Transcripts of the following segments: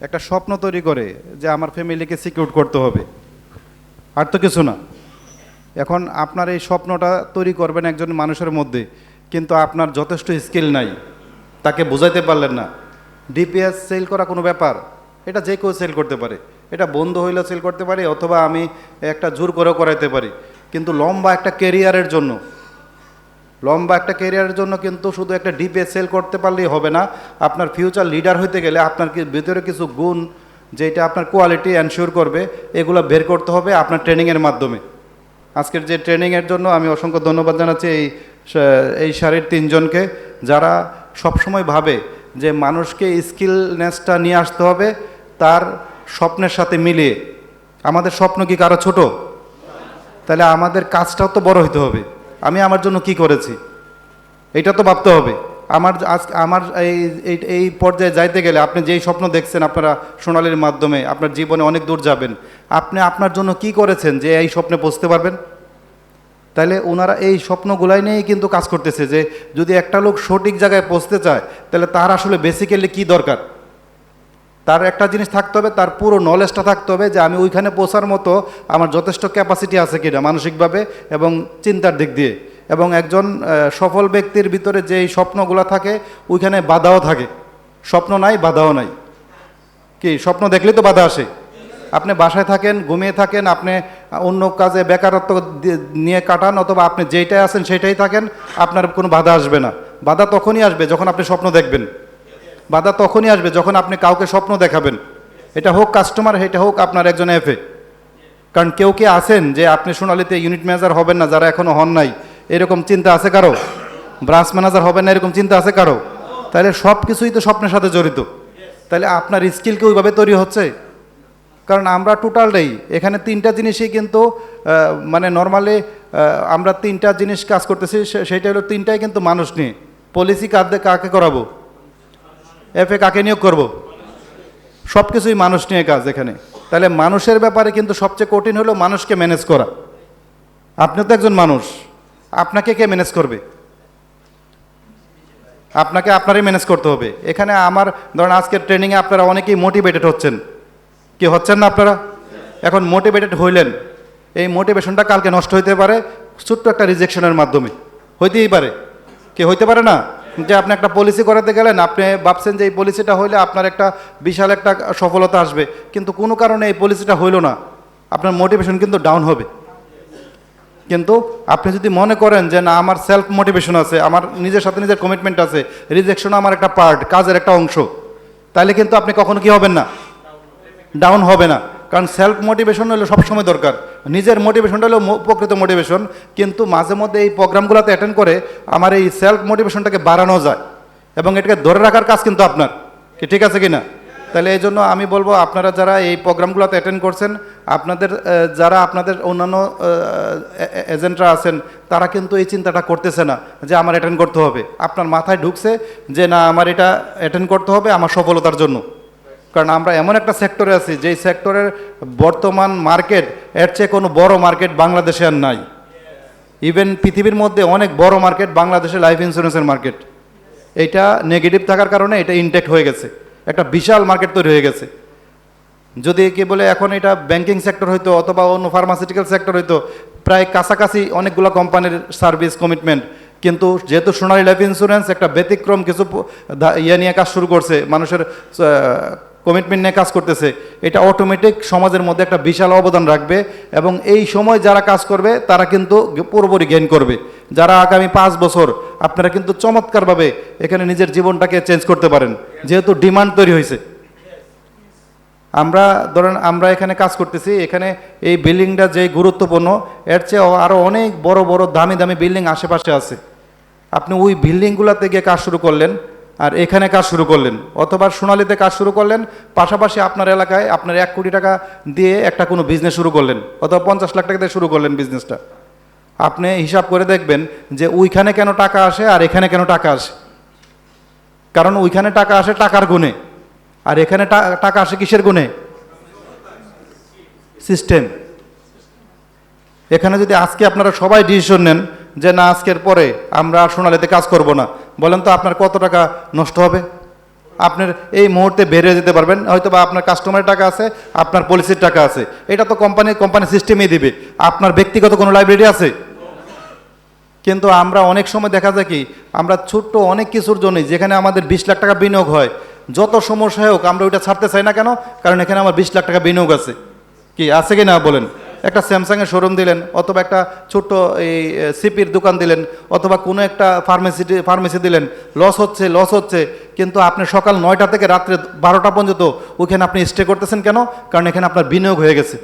একটা স্বপ্ন তৈরি করে যে আমার ফ্যামিলিকে সিকিউর করতে হবে। আর তো কিছু না। এখন আপনার এই স্বপ্নটা তৈরি করবেন একজন মানুষের মধ্যে, কিন্তু আপনার যথেষ্ট স্কিল নাই। তাকে বোঝাইতে পারলেন না। ডিপিএস সেল করা কোনো ব্যাপার, এটা যে কেউ সেল করতে পারে। এটা বন্ধ হইলেও সেল করতে পারি, অথবা আমি একটা জোর করেও করাইতে পারি। কিন্তু লম্বা একটা কেরিয়ারের জন্য লম্বা একটা ক্যারিয়ারের জন্য কিন্তু শুধু একটা ডিপে সেল করতে পারলেই হবে না। আপনার ফিউচার লিডার হইতে গেলে আপনার ভিতরে কিছু গুণ যেটা আপনার কোয়ালিটি এনশিওর করবে, এগুলো বের করতে হবে আপনার ট্রেনিংয়ের মাধ্যমে। আজকের যে ট্রেনিংয়ের জন্য আমি অসংখ্য ধন্যবাদ জানাচ্ছি এই এই শাড়ির তিনজনকে, যারা সবসময় ভাবে যে মানুষকে স্কিলনেসটা নিয়ে আসতে হবে, তার স্বপ্নের সাথে মিলিয়ে। আমাদের স্বপ্ন কি কারও ছোট? তাহলে আমাদের কাজটাও তো বড় হইতে হবে। আমি আমার জন্য কি করেছি? এটা তো ভাবতে হবে। আমার আজ আমার এই, এই- পর্যায়ে যাইতে গেলে আপনি যেই স্বপ্ন দেখছেন আপনারা সোনালির মাধ্যমে, আপনার জীবনে অনেক দূর যাবেন। আপনি আপনার জন্য কি করেছেন যে এই স্বপ্নে পৌঁছতে পারবেন? তাহলে ওনারা এই স্বপ্নগুলাই নিয়েই কিন্তু কাজ করতেছে যে, যদি একটা লোক সঠিক জায়গায় পৌঁছতে চায় তাহলে তার আসলে বেসিক্যালি কি দরকার? তার একটা জিনিস থাকতে হবে, তার পুরো নলেজটা থাকতে হবে যে আমি ওইখানে পৌঁছার মতো আমার যথেষ্ট ক্যাপাসিটি আছে কিনা মানসিকভাবে এবং চিন্তার দিক দিয়ে। এবং একজন সফল ব্যক্তির ভিতরে যেই স্বপ্নগুলো থাকে, ওইখানে বাধাও থাকে। স্বপ্ন নাই, বাধাও নাই। কি, স্বপ্ন দেখলেই তো বাধা আসে। আপনি বাসায় থাকেন, ঘুমিয়ে থাকেন, আপনি অন্য কাজে বেকারত্ব নিয়ে কাটান, অথবা আপনি যেইটাই আছেন সেটাই থাকেন, আপনার কোনো বাধা আসবে না। বাধা তখনই আসবে যখন আপনি স্বপ্ন দেখবেন। বাধা তখনই আসবে যখন আপনি কাউকে স্বপ্ন দেখাবেন। এটা হোক কাস্টমার এটা হোক আপনার একজন এফে কারণ কেউ কি আছেন যে আপনি সোনালিতে ইউনিট ম্যানেজার হবেন না, যারা এখনও হন নাই? এরকম চিন্তা আছে কারও? ব্রাঞ্চ ম্যানেজার হবেন না, এরকম চিন্তা আছে কারও? তাহলে সব কিছুই তো স্বপ্নের সাথে জড়িত। তাহলে আপনার স্কিল কি ওইভাবে তৈরি হচ্ছে? কারণ আমরা টোটালটাই এখানে তিনটা জিনিসই কিন্তু মানে নর্মালি আমরা তিনটা জিনিস কাজ করতেছি, সে- সেইটা হলো তিনটাই কিন্তু মানুষ নিয়ে। পলিসি কাঁদে কাকে করাবো? এফে কাকে নিয়োগ করব? সব কিছুই মানুষ নিয়ে কাজ এখানে। তাহলে মানুষের ব্যাপারে কিন্তু সবচেয়ে কঠিন হলো মানুষকে ম্যানেজ করা। আপনি তো একজন মানুষ। আপনাকে কে ম্যানেজ করবে? আপনাকে আপনারই ম্যানেজ করতে হবে। এখানে আমার, ধরেন আজকের ট্রেনিংয়ে আপনারা অনেকেই মোটিভেটেড হচ্ছেন। কি হচ্ছেন না আপনারা? এখন মোটিভেটেড হইলেন। এই মোটিভেশনটা কালকে নষ্ট হইতে পারে। ছোট্ট একটা রিজেকশনের মাধ্যমে। হইতেই পারে। কে হইতে পারে না? যে আপনি একটা পলিসি করাতে গেলেন, আপনি ভাবছেন যে এই পলিসিটা হইলে আপনার একটা বিশাল একটা সফলতা আসবে। কিন্তু কোনো কারণে এই পলিসিটা হইল না। আপনার মোটিভেশন কিন্তু ডাউন হবে। কিন্তু আপনি যদি মনে করেন যে না, আমার সেলফ মোটিভেশন আছে, আমার নিজের সাথে নিজের কমিটমেন্ট আছে রিজেকশন আমার একটা পার্ট কাজের একটা অংশ, তাহলে কিন্তু আপনি কখনো কি হবেন না? ডাউন হবে না। কারণ সেলফ মোটিভেশন হলো সবসময় দরকার। নিজের মোটিভেশনটা হলো প্রকৃত মোটিভেশন কিন্তু মাঝে মধ্যে এই প্রোগ্রামগুলোতে অ্যাটেন্ড করে আমার এই সেলফ মোটিভেশনটাকে বাড়ানো যায়। এবং এটাকে ধরে রাখার কাজ কিন্তু আপনার। কি ঠিক আছে কি না তাহলে এই জন্য আমি বলব, আপনারা যারা এই প্রোগ্রামগুলোতে অ্যাটেন্ড করছেন, আপনাদের যারা আপনাদের অন্যান্য এজেন্টরা আছেন, তারা কিন্তু এই চিন্তাটা করতেছে না যে আমার অ্যাটেন্ড করতে হবে। আপনার মাথায় ঢুকছে যে না, আমার এটা অ্যাটেন্ড করতে হবে আমার সফলতার জন্য। কারণ আমরা এমন একটা সেক্টরে আছি, যেই সেক্টরের বর্তমান মার্কেট, এর চেয়ে কোনো বড় মার্কেট বাংলাদেশে আর নাই। ইভেন পৃথিবীর মধ্যে অনেক বড় মার্কেট বাংলাদেশের লাইফ ইন্স্যুরেন্সের মার্কেট। এইটা নেগেটিভ থাকার কারণে এটা ইনটেক্ট হয়ে গেছে। একটা বিশাল মার্কেট তৈরি হয়ে গেছে। যদি কি বলে এখন এটা ব্যাংকিং সেক্টর হইতো অথবা অন্য ফার্মাসিউটিক্যাল সেক্টর হইতো, প্রায় কাছাকাছি অনেকগুলো কোম্পানির সার্ভিস কমিটমেন্ট কিন্তু যেহেতু সোনালী লাইফ ইন্স্যুরেন্স একটা ব্যতিক্রম কিছু ইয়ে নিয়ে কাজ শুরু করছে, মানুষের কমিটমেন্ট নিয়ে কাজ করতেছে, এটা অটোমেটিক সমাজের মধ্যে একটা বিশাল অবদান রাখবে এবং এই সময় যারা কাজ করবে, তারা কিন্তু পুরোপুরি গেইন করবে। যারা আগামী পাঁচ বছর, আপনারা কিন্তু চমৎকারভাবে এখানে নিজের জীবনটাকে চেঞ্জ করতে পারেন, যেহেতু ডিমান্ড তৈরি হয়েছে। আমরা ধরেন, আমরা এখানে কাজ করতেছি, এখানে এই বিল্ডিংটা যে গুরুত্বপূর্ণ, এর চেয়ে আরও অনেক বড় বড়, দামি দামি বিল্ডিং আশেপাশে আছে। আপনি ওই বিল্ডিংগুলোতে গিয়ে কাজ শুরু করলেন আর এখানে কাজ শুরু করলেন। অথবা সোনালিতে কাজ শুরু করলেন, পাশাপাশি আপনার এলাকায় আপনার এক কোটি টাকা দিয়ে একটা কোনো বিজনেস শুরু করলেন, অথবা পঞ্চাশ লাখ টাকা দিয়ে শুরু করলেন বিজনেসটা আপনি হিসাব করে দেখবেন যে ওইখানে কেন টাকা আসে আর এখানে কেন টাকা আসে। কারণ ওইখানে টাকা আসে টাকার গুণে, আর এখানে টাকা আসে কিসের গুণে? সিস্টেম এখানে যদি আজকে আপনারা সবাই ডিসিশন নেন যে না, আজকের পরে আমরা সোনালিতে কাজ করব না বলেন তো আপনার কত টাকা নষ্ট হবে? আপনার এই মুহূর্তে বেরিয়ে যেতে পারবেন হয়তো বা আপনার কাস্টমারের টাকা আছে, আপনার পলিসির টাকা আছে। এটা তো কোম্পানি কোম্পানি সিস্টেমই দিবে। আপনার ব্যক্তিগত কোনো লাইব্রেরি আছে? কিন্তু আমরা অনেক সময় দেখা যায় কি, আমরা ছোট্ট অনেক কিছুর জন্যই, যেখানে আমাদের বিশ লাখ টাকা বিনিয়োগ হয়, যত সমস্যা হোক, আমরা ওইটা ছাড়তে চাই না কেন? কারণ এখানে আমার বিশ লাখ টাকা বিনিয়োগ আছে। কি আছে কি না বলেন? একটা স্যামসাংয়ের শোরুম দিলেন, অথবা একটা ছোট্ট এই সিপির দোকান দিলেন, অথবা কোনো একটা ফার্মেসি ফার্মেসি দিলেন। লস হচ্ছে লস হচ্ছে, কিন্তু আপনি সকাল নয়টা থেকে রাত্রে বারোটা পর্যন্ত ওইখানে আপনি স্টে করতেছেন কেন? কারণ এখানে আপনার বিনিয়োগ হয়ে গেছে।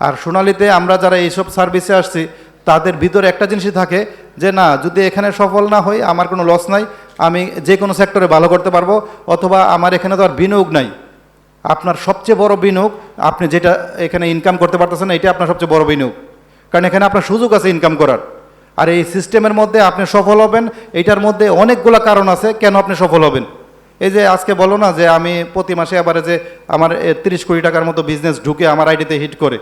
আর সোনালিতে আমরা যারা এইসব সার্ভিসে আসছি, তাদের ভিতরে একটা জিনিসই থাকে যে, না, যদি এখানে সফল না হই, আমার কোনো লস নাই, আমি যে কোনো সেক্টরে ভালো করতে পারব, অথবা আমার এখানে তো আর বিনিয়োগ নাই। আপনার সবচেয়ে বড় বিনিয়োগ, আপনি যেটা এখানে ইনকাম করতে পারতেছেন না এটা আপনার সবচেয়ে বড় বিনিয়োগ। কারণ এখানে আপনার সুযোগ আছে ইনকাম করার। আর এই সিস্টেমের মধ্যে আপনি সফল হবেন এইটার মধ্যে অনেকগুলো কারণ আছে, কেন আপনি সফল হবেন? এই যে আজকে বলো না যে আমি প্রতি মাসে আবারে যে আমার তিরিশ কোটি টাকার মতো বিজনেস ঢুকে আমার আইডিতে হিট করে।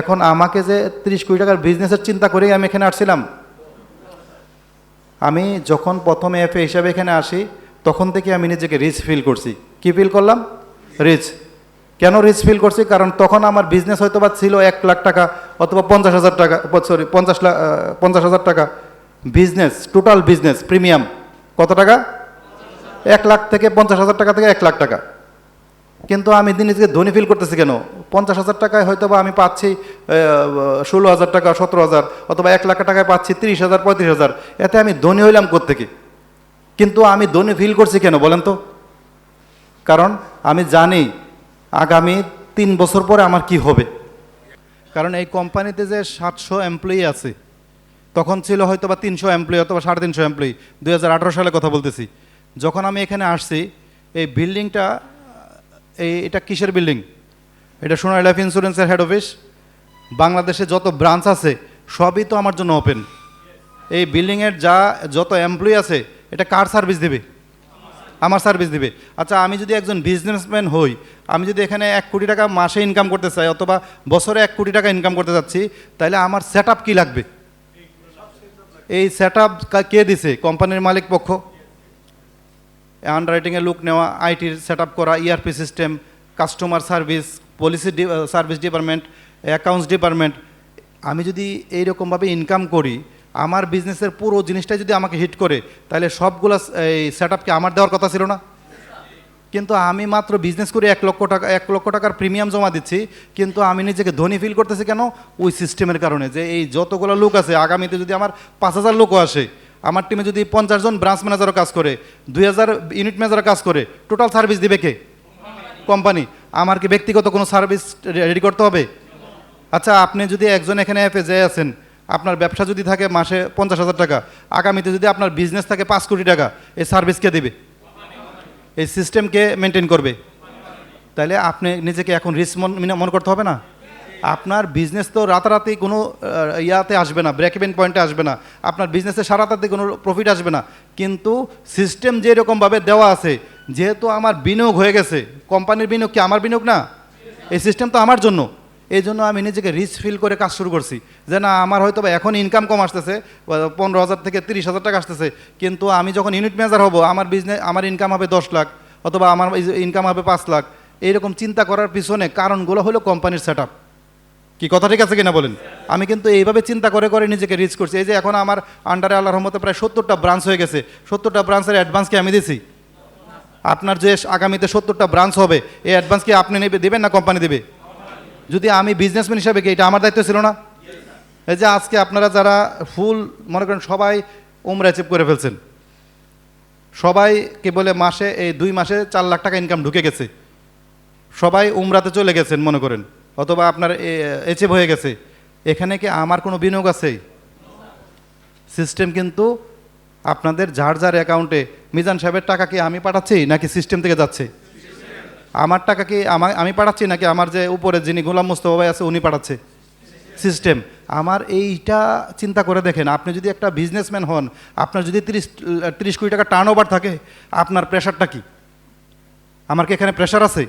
এখন আমাকে যে তিরিশ কোটি টাকার বিজনেসের চিন্তা করেই আমি এখানে আসছিলাম? আমি যখন প্রথম এফএ হিসাবে এখানে আসি, তখন থেকে আমি নিজেকে রিচ ফিল করছি। কি ফিল করলাম? রিচ কেন রিচ ফিল করছি? কারণ তখন আমার বিজনেস হয়তো বা ছিল এক লাখ টাকা অথবা পঞ্চাশ হাজার টাকা সরি পঞ্চাশ লাখ পঞ্চাশ হাজার টাকা। বিজনেস টোটাল বিজনেস প্রিমিয়াম কত টাকা? এক লাখ থেকে পঞ্চাশ হাজার টাকা থেকে এক লাখ টাকা। কিন্তু আমি দিন নিজেকে ধনী ফিল করতেছি কেন? পঞ্চাশ হাজার টাকায় হয়তো বা আমি পাচ্ছি ষোলো হাজার টাকা, সতেরো হাজার, অথবা এক লাখ টাকায় পাচ্ছি তিরিশ হাজার, পঁয়ত্রিশ হাজার। এতে আমি ধনী হইলাম কোত্থেকে? কিন্তু আমি ধনী ফিল করছি কেন বলেন তো? কারণ আমি জানি আগামী তিন বছর পরে আমার কি হবে। কারণ এই কোম্পানিতে যে সাতশো এমপ্লয়ি আছে, তখন ছিল হয়তো বা তিনশো এমপ্লয়ি অথবা সাড়ে তিনশো এমপ্লয়ি দু হাজার আঠেরো সালে কথা বলতেছি। যখন আমি এখানে আসছি, এই বিল্ডিংটা, এই এটা কিসের বিল্ডিং? এটা সোনালী লাইফ ইন্স্যুরেন্সের হেড অফিস বাংলাদেশে যত ব্রাঞ্চ আছে, সবই তো আমার জন্য ওপেন এই বিল্ডিংয়ের যা, যত এমপ্লয়ি আছে, এটা কার সার্ভিস দেবে? আমার সার্ভিস দিবে। আচ্ছা আমি যদি একজন বিজনেসম্যান হই, আমি যদি এখানে এক কোটি টাকা মাসে ইনকাম করতে চাই অথবা বছরে এক কোটি টাকা ইনকাম করতে চাচ্ছি তাহলে আমার সেট আপ কী লাগবে? এই সেট আপ কে দিছে? কোম্পানির মালিক পক্ষ? আন্ডাররাইটিংয়ে লুক নেওয়া আইটির সেট আপ করা ERP system customer service policy service department accounts department আমি যদি এইরকমভাবে ইনকাম করি আমার বিজনেসের পুরো জিনিসটাই যদি আমাকে হিট করে, তাহলে সবগুলো এই সেট আপকে আমার দেওয়ার কথা ছিল না? কিন্তু আমি মাত্র বিজনেস করে এক লক্ষ টাকা, এক লক্ষ টাকার প্রিমিয়াম জমা দিচ্ছি, কিন্তু আমি নিজেকে ধনী ফিল করতেছি কেন? ওই সিস্টেমের কারণে যে এই যতগুলো লোক আছে, আগামীতে যদি আমার পাঁচ হাজার লোকও আসে, আমার টিমে যদি পঞ্চাশ জন ব্রাঞ্চ ম্যানেজারও কাজ করে, দুই হাজার ইউনিট ম্যানেজারও কাজ করে টোটাল সার্ভিস দিবে কে? কোম্পানি আমার কি ব্যক্তিগত কোনো সার্ভিস রেডি করতে হবে? আচ্ছা আপনি যদি একজন এখানে অ্যাপে যে আছেন আপনার ব্যবসা যদি থাকে মাসে পঞ্চাশ হাজার টাকা, আগামীতে যদি আপনার বিজনেস থাকে পাঁচ কোটি টাকা, এই সার্ভিস কে দেবে? এই সিস্টেমকে মেনটেন করবে? তাহলে আপনি নিজেকে এখন রিস্ক মনে করতে হবে না। আপনার বিজনেস তো রাতারাতি কোনো ইয়াতে আসবে না ব্রেক ইভেন পয়েন্টে আসবে না। আপনার বিজনেসে সারাতাতে কোনো প্রফিট আসবে না। কিন্তু সিস্টেম যেরকমভাবে দেওয়া আছে, যেহেতু আমার বিনিয়োগ হয়ে গেছে কোম্পানির বিনিয়োগ কি আমার বিনিয়োগ না? এই সিস্টেম তো আমার জন্য। এই জন্য আমি নিজেকে রিচ ফিল করে কাজ শুরু করছি। যে না, আমার হয়তো বা এখন ইনকাম কম আসতেছে, পনেরো হাজার থেকে তিরিশ হাজার টাকা আসতেছে, কিন্তু আমি যখন ইউনিট ম্যানেজার হব, আমার বিজনেস আমার ইনকাম হবে দশ লাখ, অথবা আমার ইনকাম হবে পাঁচ লাখ, এইরকম চিন্তা করার পিছনে কারণগুলো হলো কোম্পানির সেট আপ কি কথা ঠিক আছে কিনা বলেন? আমি কিন্তু এইভাবে চিন্তা করে করে নিজেকে রিচ করছি। এই যে এখন আমার আন্ডারে আল্লাহর রহমতে প্রায় সত্তরটা ব্রাঞ্চ হয়ে গেছে। সত্তরটা ব্রাঞ্চের অ্যাডভান্স কি আমি দিছি? আপনার যে আগামীতে সত্তরটা ব্রাঞ্চ হবে, এই অ্যাডভান্স কি আপনি নেবে দেবেন না কোম্পানি দেবে? যদি আমি বিজনেসম্যান হিসাবে কি এটা আমার দায়িত্ব ছিল না? এই যে আজকে আপনারা যারা ফুল মনে করেন সবাই উমরা অ্যাচিভ করে ফেলছেন। সবাই কি বলে মাসে, এই দুই মাসে চার লাখ টাকা ইনকাম ঢুকে গেছে। সবাই উমরাতে চলে গেছেন, মনে করেন। অথবা আপনার এচেভ হয়ে গেছে। এখানে কি আমার কোনো বিনিয়োগ আছে? সিস্টেম কিন্তু আপনাদের যার যার অ্যাকাউন্টে মিজান সাহেবের টাকা কি আমি পাঠাচ্ছি, নাকি সিস্টেম থেকে যাচ্ছে? আমার টাকা কি আমার আমি পাঠাচ্ছি নাকি? আমার যে উপরে যিনি গোলাম মুস্তফা ভাই আছে, উনি পাঠাচ্ছে। সিস্টেম আমার এইটা চিন্তা করে দেখেন, আপনি যদি একটা বিজনেসম্যান হন, আপনার যদি তিরিশ তিরিশ কোটি টাকা টার্ন ওভার থাকে, আপনার প্রেশারটা কি? আমার কি এখানে প্রেশার আছে?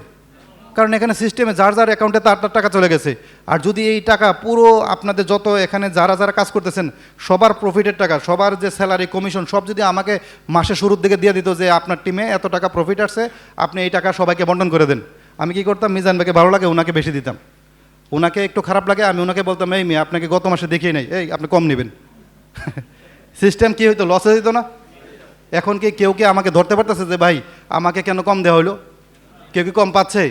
কারণ এখানে সিস্টেমে যার যার অ্যাকাউন্টে তার তার টাকা চলে গেছে। আর যদি এই টাকা পুরো আপনাদের যত এখানে যারা যারা কাজ করতেছেন, সবার প্রফিটের টাকা, সবার যে স্যালারি কমিশন সব যদি আমাকে মাসে শুরুর দিকে দিয়ে দিত যে আপনার টিমে এত টাকা প্রফিট আসছে, আপনি এই টাকা সবাইকে বন্টন করে দেন। আমি কি করতাম? মিজান ভাইকে ভালো লাগে ওনাকে বেশি দিতাম। ওনাকে একটু খারাপ লাগে, আমি ওনাকে বলতাম, এই মেয়ে, আপনাকে গত মাসে দেখিয়ে নেই। এই, আপনি কম নেবেন। সিস্টেম কি হইতো? লসে দিত না? এখন কি কেউ কি আমাকে ধরতে পারতেছে যে, ভাই, আমাকে কেন কম দেওয়া হলো কেউ কি কম পাচ্ছে?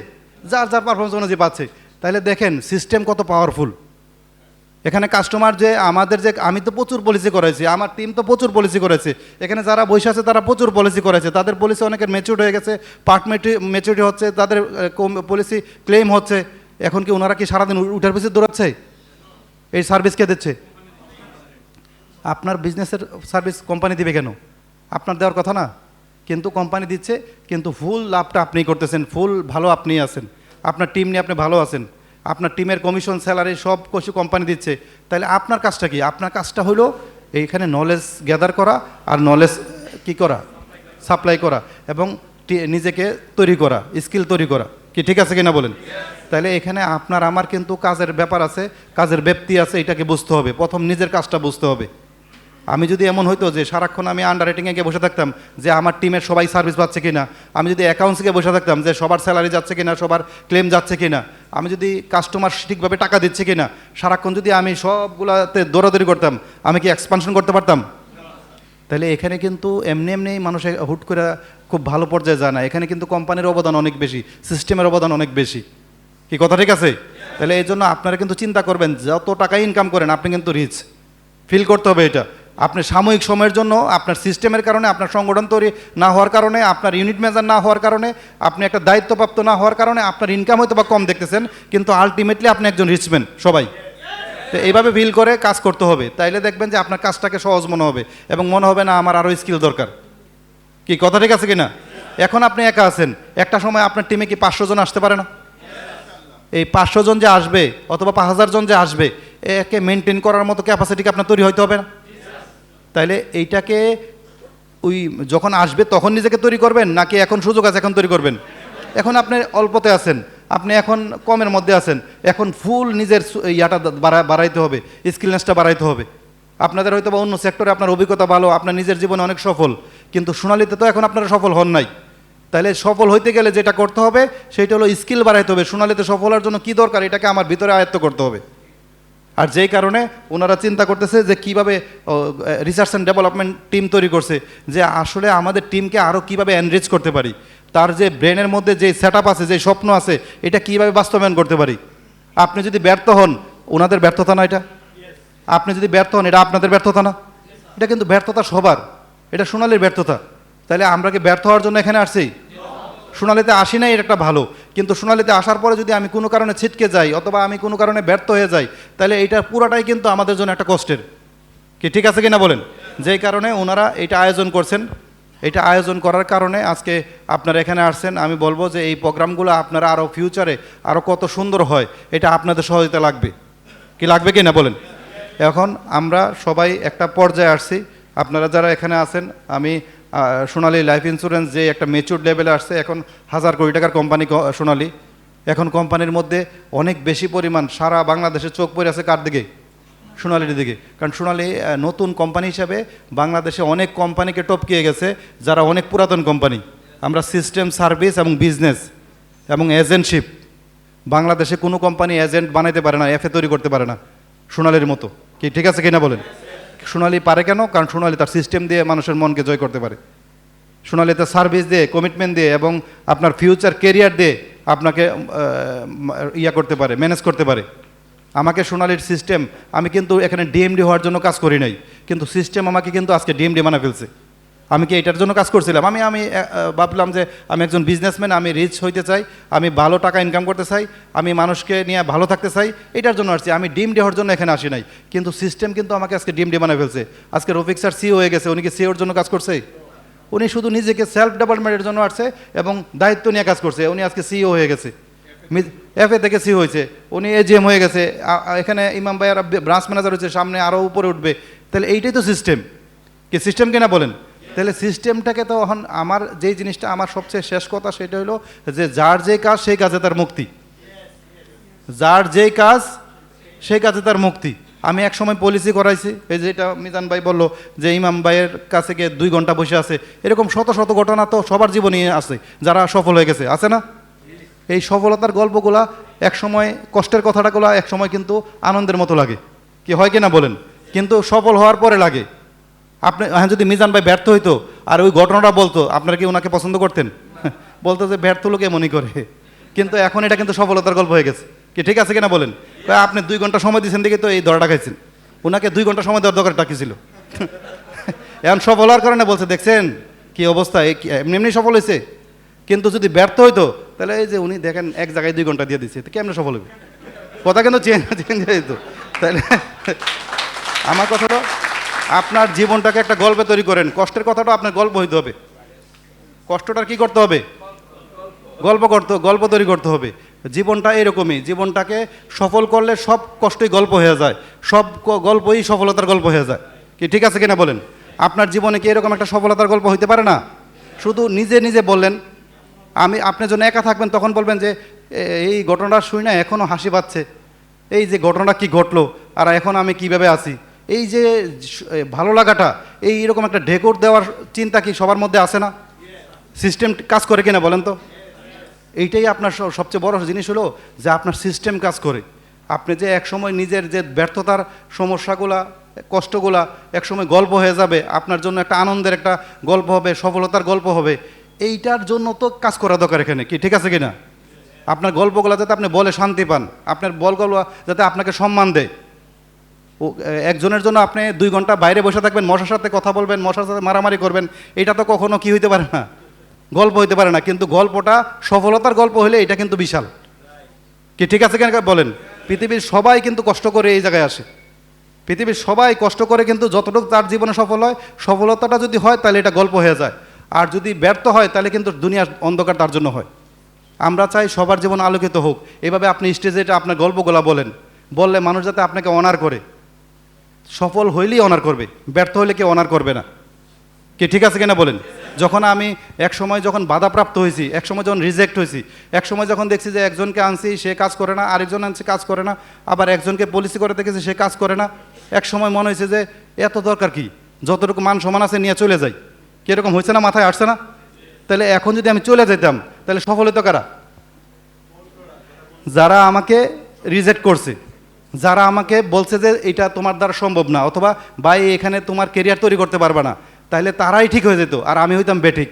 যার যার পারফরমেন্স অনুযায়ী পাচ্ছে। তাহলে দেখেন সিস্টেম কত পাওয়ারফুল এখানে কাস্টমার যে আমাদের যে আমি তো প্রচুর পলিসি করেছি, আমার টিম তো প্রচুর পলিসি করেছে। এখানে যারা বসে আছে, তারা প্রচুর পলিসি করেছে। তাদের পলিসি অনেকের ম্যাচিউর হয়ে গেছে পার্ট ম্যাচিউরিটি হচ্ছে, তাদের পলিসি ক্লেম হচ্ছে। এখন কি ওনারা কি সারাদিন উঠার পিছিয়ে দৌড়াচ্ছে? এই সার্ভিস কে দিচ্ছে? আপনার বিজনেসের সার্ভিস কোম্পানি দিবে কেন? আপনার দেওয়ার কথা না। কিন্তু কোম্পানি দিচ্ছে, কিন্তু ফুল লাভটা আপনি করতেছেন ফুল ভালো আপনি আছেন। আপনার টিম নিয়ে আপনি ভালো আছেন, আপনার টিমের কমিশন স্যালারি সব কিছু কোম্পানি দিচ্ছে, তাহলে আপনার কাজটা কি? আপনার কাজটা হলো এইখানে নলেজ গ্যাদার করা আর নলেজ কি করা? সাপ্লাই করা এবং নিজেকে তৈরি করা স্কিল তৈরি করা। কি ঠিক আছে কিনা বলেন? তাহলে এখানে আপনার, আমার কিন্তু কাজের ব্যাপার আছে, কাজের ব্যক্তি আছে, এটাকে বুঝতে হবে। প্রথম নিজের কাজটা বুঝতে হবে। আমি যদি এমন হইতো যে সারাক্ষণ আমি আন্ডার রেটিংয়ে গিয়ে বসে থাকতাম যে আমার টিমের সবাই সার্ভিস পাচ্ছে কিনা, আমি যদি অ্যাকাউন্টসে গিয়ে বসে থাকতাম যে সবার স্যালারি যাচ্ছে কিনা, সবার ক্লেম যাচ্ছে কিনা, আমি যদি কাস্টমার ঠিকভাবে টাকা দিচ্ছে কিনা, সারাক্ষণ যদি আমি সবগুলাতে দৌড়াদৌড়ি করতাম, আমি কি এক্সপানশন করতে পারতাম? তাহলে এখানে কিন্তু এমনি এমনি মানুষ হুট করে খুব ভালো পর্যায়ে যায় না। এখানে কিন্তু কোম্পানির অবদান অনেক বেশি সিস্টেমের অবদান অনেক বেশি। কি কথা ঠিক আছে? তাহলে এই জন্য আপনারা কিন্তু চিন্তা করবেন, যত টাকা ইনকাম করেন, আপনি কিন্তু রিচ ফিল করতে হবে এটা। আপনি সাময়িক সময়ের জন্য আপনার সিস্টেমের কারণে, আপনার সংগঠন তৈরি না হওয়ার কারণে, আপনার ইউনিট ম্যানেজার না হওয়ার কারণে, আপনি একটা দায়িত্বপ্রাপ্ত না হওয়ার কারণে আপনার ইনকাম হয়তো বা কম দেখতেছেন, কিন্তু আলটিমেটলি আপনি একজন রিচম্যান সবাই। তো এইভাবে ফিল করে কাজ করতে হবে। তাইলে দেখবেন যে আপনার কাজটাকে সহজ মনে হবে এবং মনে হবে না, আমার আরও স্কিল দরকার। কি, কথা ঠিক আছে কি না এখন আপনি একা আছেন, একটা সময় আপনার টিমে কি পাঁচশো জন আসতে পারে না? এই পাঁচশো জন যে আসবে অথবা পাঁচ হাজার জন যে আসবে, একে মেনটেন করার মতো ক্যাপাসিটি আপনার তৈরি হইতে হবে না? তাইলে এইটাকে ওই যখন আসবে তখন নিজেকে তৈরি করবেন, নাকি এখন সুযোগ আছে, এখন তৈরি করবেন? এখন আপনি অল্পতে আছেন, আপনি এখন কমের মধ্যে আছেন, এখন ফুল নিজের ইয়াটা বাড়াইতে হবে স্কিলনেসটা বাড়াইতে হবে। আপনাদের হয়তো বা অন্য সেক্টরে আপনার অভিজ্ঞতা ভালো, আপনার নিজের জীবনে অনেক সফল, কিন্তু সোনালিতে তো এখন আপনারা সফল হন নাই। তাহলে সফল হইতে গেলে যেটা করতে হবে সেটা হলো স্কিল বাড়াইতে হবে। সোনালিতে সফল হওয়ার জন্য কী দরকার? এটাকে আমার ভিতরে আয়ত্ত করতে হবে। আর যেই কারণে ওনারা চিন্তা করতেছে যে কীভাবে রিসার্চ অ্যান্ড ডেভেলপমেন্ট টিম তৈরি করছে, যে আসলে আমাদের টিমকে আরও কীভাবে এনরিচ করতে পারি, তার যে ব্রেনের মধ্যে যে সেট আছে, যে স্বপ্ন আছে, এটা কীভাবে বাস্তবায়ন করতে পারি। আপনি যদি ব্যর্থ হন ওনাদের ব্যর্থতা না এটা? আপনি যদি ব্যর্থ হন, এটা আপনাদের ব্যর্থতা না? এটা কিন্তু ব্যর্থতা সবার, এটা সোনালির ব্যর্থতা। তাহলে আমরা কি ব্যর্থ হওয়ার জন্য এখানে আসছি? সোনালিতে আসি নাই, এটা একটা ভালো। কিন্তু সোনালিতে আসার পরে যদি আমি কোনো কারণে ছিটকে যাই অথবা আমি কোনো কারণে ব্যর্থ হয়ে যাই, তাহলে এইটা পুরাটাই কিন্তু আমাদের জন্য একটা কষ্টের। কি ঠিক আছে কিনা বলেন? যেই কারণে ওনারা এটা আয়োজন করছেন। এটা আয়োজন করার কারণে আজকে আপনারা এখানে আসছেন। আমি বলব যে এই প্রোগ্রামগুলো আপনারা আরও ফিউচারে আরও কত সুন্দর হয়, এটা আপনাদের সহযোগিতা লাগবে। কি লাগবে কি না বলেন? এখন আমরা সবাই একটা পর্যায়ে আসছি। আপনারা যারা এখানে আছেন, আমি সোনালী লাইফ ইন্স্যুরেন্স যে একটা মেচুর লেভেলে আসছে, এখন হাজার কোটি টাকার কোম্পানি সোনালী। এখন কোম্পানির মধ্যে অনেক বেশি পরিমাণ সারা বাংলাদেশে চোখ পড়ে আছে কার দিকে? সোনালির দিকে। কারণ সোনালি নতুন কোম্পানি হিসাবে বাংলাদেশে অনেক কোম্পানিকে টপকিয়ে গেছে, যারা অনেক পুরাতন কোম্পানি আমরা সিস্টেম সার্ভিস এবং বিজনেস এবং এজেন্টশিপ বাংলাদেশে কোনো কোম্পানি এজেন্ট বানাইতে পারে না এফএ তৈরি করতে পারে না, সোনালির মতো। কি, ঠিক আছে কিনা বলেন? সোনালি পারে কেন? কারণ সোনালি তার সিস্টেম দিয়ে মানুষের মনকে জয় করতে পারে। সোনালি তার সার্ভিস দিয়ে কমিটমেন্ট দিয়ে এবং আপনার ফিউচার কেরিয়ার দিয়ে আপনাকে ইয়া করতে পারে ম্যানেজ করতে পারে। আমাকে সোনালির সিস্টেম আমি কিন্তু এখানে ডিএমডি হওয়ার জন্য কাজ করি নাই। কিন্তু সিস্টেম আমাকে কিন্তু আজকে ডিএমডি বানা ফেলছে। আমি কি এটার জন্য কাজ করছিলাম? আমি আমি ভাবলাম যে আমি একজন বিজনেসম্যান আমি রিচ হইতে চাই, আমি ভালো টাকা ইনকাম করতে চাই, আমি মানুষকে নিয়ে ভালো থাকতে চাই, এটার জন্য আসছি। আমি ডিম ডি হওয়ার জন্য এখানে আসি নাই। কিন্তু সিস্টেম কিন্তু আমাকে আজকে ডিম ডে বানায় ফেলছে। আজকে রফিক স্যার সি হয়ে গেছে, উনি কি সিওর জন্য কাজ করছে? উনি শুধু নিজেকে সেলফ ডেভেলপমেন্টের জন্য আসছে এবং দায়িত্ব নিয়ে কাজ করছে। উনি আজকে সিও হয়ে গেছে। এফ এ থেকে সি হয়েছে। উনি এজিএম হয়ে গেছে। এখানে ইমাম ভাইয়ারা ব্রাঞ্চ ম্যানেজার হয়েছে, সামনে আরও উপরে উঠবে। তাহলে এইটাই তো সিস্টেম কি সিস্টেম কিনা বলেন? তাহলে সিস্টেমটাকে তো আমার যেই জিনিসটা আমার সবচেয়ে শেষ কথা সেটা হলো যে যার যে কাজ সেই কাজে তার মুক্তি। যার যেই কাজ সেই কাজে তার মুক্তি। আমি এক সময় পলিসি করাইছি, এই যেটা মিজান ভাই বলল যে ইমাম ভাইয়ের কাছে গিয়ে দুই ঘণ্টা বসে আছে। এরকম শত শত ঘটনা তো সবার জীবনে আছে, যারা সফল হয়ে গেছে। আছে না? এই সফলতার গল্পগুলা এক সময় কষ্টের কথাটাগুলো এক সময় কিন্তু আনন্দের মতো লাগে। কি হয় কিনা বলেন? কিন্তু সফল হওয়ার পরে লাগে। আপনি হ্যাঁ যদি মিজান ভাই ব্যর্থ হইতো, আর ওই ঘটনাটা বলতো, আপনারা কি ওনাকে পছন্দ করতেন? বলতো যে ব্যর্থ লোকে মনে করে। কিন্তু এখন এটা কিন্তু সফলতার গল্প হয়ে গেছে। কি, ঠিক আছে কিনা বলেন? আপনি দুই ঘণ্টা সময় দিয়েছেন দেখে তো এই দরটা খাইছেন। ওনাকে দুই ঘণ্টা সময় দেওয়ার দরকার কি ছিল? এখন সফল হওয়ার কারণে বলছে, দেখছেন কি অবস্থা? এমনি এমনি সফল হয়েছে। কিন্তু যদি ব্যর্থ হইতো, তাহলে এই যে উনি দেখেন এক জায়গায় দুই ঘণ্টা দিয়ে দিচ্ছে কেমনে সফল হবে? কথা কিন্তু চেঞ্জ হয়ে যেত। তাহলে আমার কথাটা আপনার জীবনটাকে একটা গল্পে তৈরি করেন। কষ্টের কথাটা আপনার গল্প হইতে হবে। কষ্টটার কি করতে হবে? গল্প করতে, গল্প তৈরি করতে হবে। জীবনটা এরকমই। জীবনটাকে সফল করলে সব কষ্টই গল্প হয়ে যায়। সব গল্পই সফলতার গল্প হয়ে যায়। কি ঠিক আছে কিনা বলেন? আপনার জীবনে কি এরকম একটা সফলতার গল্প হইতে পারে না? শুধু নিজে নিজে বললেন। আমি, আপনি যখন একা থাকবেন তখন বলবেন যে এই ঘটনাটা শুই না এখনও হাসি পাচ্ছে। এই যে ঘটনাটা কি ঘটলো? আর এখন আমি কীভাবে আছি? এই যে ভালো লাগাটা, এই এরকম একটা ঢেকর দেওয়ার চিন্তা কি সবার মধ্যে আসে না? সিস্টেম কাজ করে কিনা বলেন তো? এইটাই আপনার সবচেয়ে বড় জিনিস হলো যে আপনার সিস্টেম কাজ করে। আপনি যে একসময় নিজের যে ব্যর্থতার সমস্যাগুলা, কষ্টগুলা একসময় গল্প হয়ে যাবে, আপনার জন্য একটা আনন্দের একটা গল্প হবে, সফলতার গল্প হবে, এইটার জন্য তো কাজ করা দরকার এখানে কি, ঠিক আছে কি না আপনার গল্পগুলো যাতে আপনি বলে শান্তি পান, আপনার বলগুলো যাতে আপনাকে সম্মান দেয়। একজনের জন্য আপনি দুই ঘণ্টা বাইরে বসে থাকবেন, মশার সাথে কথা বলবেন, মশার সাথে মারামারি করবেন, এটা তো কখনো কি হইতে পারে না। গল্প হইতে পারে না, কিন্তু গল্পটা সফলতার গল্প হলে এটা কিন্তু বিশাল। কি ঠিক আছে কেন বলেন? পৃথিবীর সবাই কিন্তু কষ্ট করে এই জায়গায় আসে। পৃথিবীর সবাই কষ্ট করে কিন্তু যতটুকু তার জীবনে সফল হয়, সফলতাটা যদি হয় তাহলে এটা গল্প হয়ে যায়। আর যদি ব্যর্থ হয় তাহলে কিন্তু দুনিয়ার অন্ধকার তার জন্য হয়। আমরা চাই সবার জীবন আলোকিত হোক। এভাবে আপনি স্টেজে এটা আপনার গল্পগুলা বলেন। বললে মানুষ যাতে আপনাকে অনার করে। সফল হইলেই অনার করবে, ব্যর্থ হলে কেউ অনার করবে না। কি ঠিক আছে কিনা বলেন? যখন আমি এক সময় যখন বাধাপ্রাপ্ত হয়েছি, এক সময় যখন রিজেক্ট হয়েছি, এক সময় যখন দেখছি যে একজনকে আনছি, সে কাজ করে না, আরেকজন আনছি, কাজ করে না, আবার একজনকে পলিসি করে দেখেছি, সে কাজ করে না, এক সময় মনে হয়েছে যে এত দরকার কি? যতটুকু মান সমান আছে নিয়ে চলে যাই। কীরকম হয়েছে না, মাথায় আসছে না? তাহলে এখন যদি আমি চলে যেতাম, তাহলে সফল হতো কারা? যারা আমাকে রিজেক্ট করছে। যারা আমাকে বলছে যে এটা তোমার দ্বারা সম্ভব না, অথবা, ভাই, এখানে তোমার কেরিয়ার তৈরি করতে পারবে না তাহলে তারাই ঠিক হয়ে যেত, আর আমি হইতাম বেঠিক।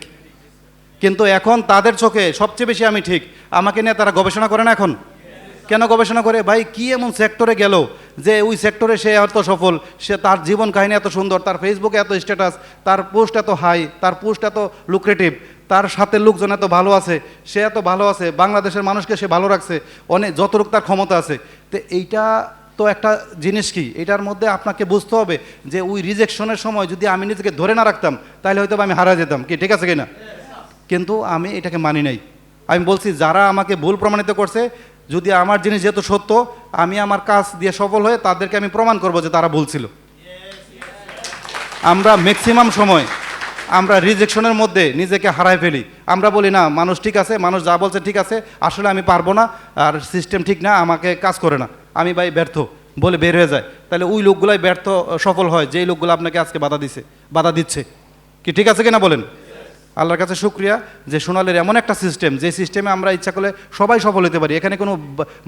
কিন্তু এখন তাদের চোখে সবচেয়ে বেশি আমি ঠিক। আমাকে নিয়ে তারা গবেষণা করে না এখন? কেন গবেষণা করে? ভাই, কি এমন সেক্টরে গেল যে ওই সেক্টরে সে এত সফল, সে তার জীবন কাহিনী এত সুন্দর, তার ফেসবুকে এত স্ট্যাটাস তার পোস্ট এত হাই তার পোস্ট এত লুক্রেটিভ তার সাথে লোকজন এত ভালো আছে, সে এত ভালো আছে, বাংলাদেশের মানুষকে সে ভালো রাখছে অনেক যতটুক তার ক্ষমতা আছে। তো এইটা তো একটা জিনিস কি? এটার মধ্যে আপনাকে বুঝতে হবে যে ওই রিজেকশনের সময় যদি আমি নিজেকে ধরে না রাখতাম, তাহলে হয়তো আমি হারা যেতাম। কি ঠিক আছে কিনা? কিন্তু আমি এটাকে মানি নাই। আমি বলছি, যারা আমাকে ভুল প্রমাণিত করছে, যদি আমার জিনিস যেহেতু সত্য, আমি আমার কাজ দিয়ে সফল হয়ে তাদেরকে আমি প্রমাণ করব যে তারা ভুল ছিল। আমরা ম্যাক্সিমাম সময় আমরা রিজেকশনের মধ্যে নিজেকে হারায় ফেলি। আমরা বলি, না, মানুষ ঠিক আছে, মানুষ যা বলছে ঠিক আছে, আসলে আমি পারব না, আর সিস্টেম ঠিক না, আমাকে কাজ করে না। আমি ভাই ব্যর্থ, বলে বের হয়ে যায়। তাহলে ওই লোকগুলাই ব্যর্থ, সফল হয়, যেই লোকগুলো আপনাকে আজকে বাধা দিছে, বাধা দিচ্ছে। কি ঠিক আছে কিনা বলেন? আল্লাহর কাছে শুক্রিয়া যে সোনালের এমন একটা সিস্টেম যে সিস্টেমে আমরা ইচ্ছা করলে সবাই সফল হতে পারি। এখানে কোনো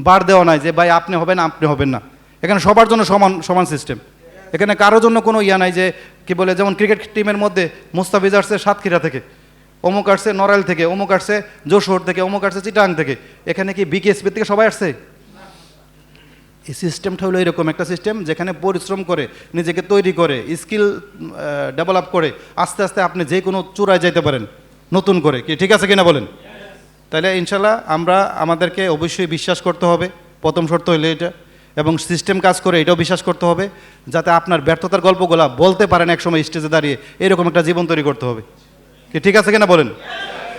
বার দেওয়া নাই যে, ভাই, আপনি হবেন আপনি হবেন না। এখানে সবার জন্য সমান সমান সিস্টেম এখানে কারোর জন্য কোনো ইয়া নাই যে কি বলে যেমন ক্রিকেট টিমের মধ্যে মুস্তাফিজ আসছে সাতক্ষীরা থেকে অমুক আসছে নড়াইল থেকে অমুক আসছে যশোর থেকে অমুক আসছে চিটাং থেকে। এখানে কি বিকেএসপি থেকে সবাই আসছে? এই সিস্টেমটা হলো এরকম একটা সিস্টেম যেখানে পরিশ্রম করে নিজেকে তৈরি করে স্কিল ডেভেলপ করে আস্তে আস্তে আপনি যে কোনো চূড়ায় যেতে পারেন নতুন করে। কি ঠিক আছে কিনা বলেন? তাহলে ইনশাল্লাহ আমরা আমাদেরকে অবশ্যই বিশ্বাস করতে হবে। প্রথম শর্ত হইলে এটা। এবং সিস্টেম কাজ করে এটাও বিশ্বাস করতে হবে যাতে আপনার ব্যর্থতার গল্পগুলা বলতে পারেন একসময় স্টেজে দাঁড়িয়ে এরকম একটা জীবন তৈরি করতে হবে। কি ঠিক আছে কিনা বলেন?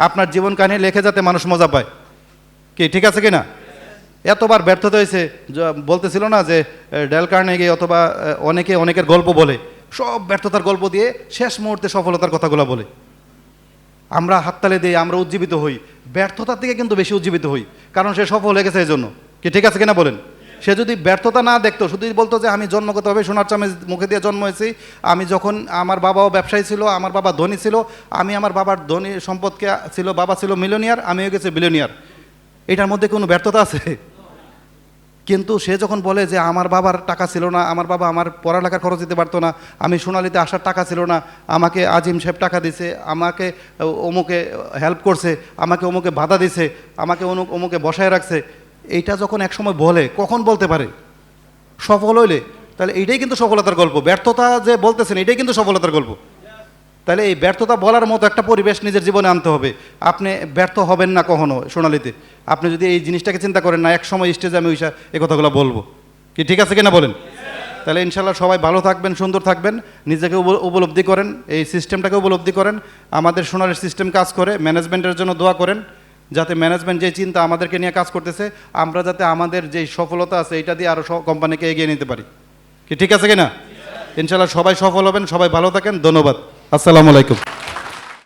আপনার জীবন কাহিনী লেখে যাতে মানুষ মজা পায়। কি ঠিক আছে কিনা? এতবার ব্যর্থতা হয়েছে বলতেছিল না যে ডেল কার্নেগি অথবা অনেকে অনেকের গল্প বলে। সব ব্যর্থতার গল্প দিয়ে শেষ মুহূর্তে সফলতার কথাগুলো বলে। আমরা হাততালি দিই, আমরা উজ্জীবিত হই। ব্যর্থতার থেকে কিন্তু বেশি উজ্জীবিত হই, কারণ সে সফল হয়ে গেছে এই জন্য কি ঠিক আছে কিনা বলেন? সে যদি ব্যর্থতা না দেখতো শুধু বলতো যে আমি জন্মগতভাবে সোনার চামে মুখে দিয়ে জন্ম হয়েছি, আমি যখন আমার বাবাও ব্যবসায়ী ছিল, আমার বাবা ধনী ছিল, আমি আমার বাবার ধনী সম্পদকে ছিল, বাবা ছিল মিলিয়নিয়ার আমি হয়ে গেছি বিলিয়নিয়ার এটার মধ্যে কোনো ব্যর্থতা আছে? কিন্তু সে যখন বলে যে আমার বাবার টাকা ছিল না, আমার বাবা আমার পড়ালেখার খরচ দিতে পারতো না, আমি সোনালিতে আসার টাকা ছিল না, আমাকে আজিম সাহেব টাকা দিছে, আমাকে অমুকে হেল্প করছে, আমাকে অমুকে বাধা দিছে, আমাকে অনু, অমুকে বসায় রাখছে এইটা যখন একসময় বলে, কখন বলতে পারে? সফল হইলে। তাহলে এইটাই কিন্তু সফলতার গল্প। ব্যর্থতা যে বলতেছেন এটাই কিন্তু সফলতার গল্প। তাহলে এই ব্যর্থতা বলার মতো একটা পরিবেশ নিজের জীবনে আনতে হবে। আপনি ব্যর্থ হবেন না কখনো সোনালিতে। আপনি যদি এই জিনিসটাকে চিন্তা করেন, না এক সময় স্টেজে আমি ওইসা এই কথাগুলো বলব। কি ঠিক আছে কিনা বলেন? তাহলে ইনশাল্লাহ সবাই ভালো থাকবেন, সুন্দর থাকবেন। নিজেকে উপলব্ধি করেন, এই সিস্টেমটাকে উপলব্ধি করেন। আমাদের সোনালের সিস্টেম কাজ করে, ম্যানেজমেন্টের জন্য দোয়া করেন। যাতে ম্যানেজমেন্ট যে চিন্তা আমাদেরকে নিয়ে কাজ করতেছে, আমরা যাতে আমাদের যে সফলতা আছে, এটা দিয়ে আরও কোম্পানিকে এগিয়ে নিতে পারি। কি ঠিক আছে কিনা? ইনশাল্লাহ সবাই সফল হবেন, সবাই ভালো থাকেন, ধন্যবাদ। আসসালামু আলাইকুম।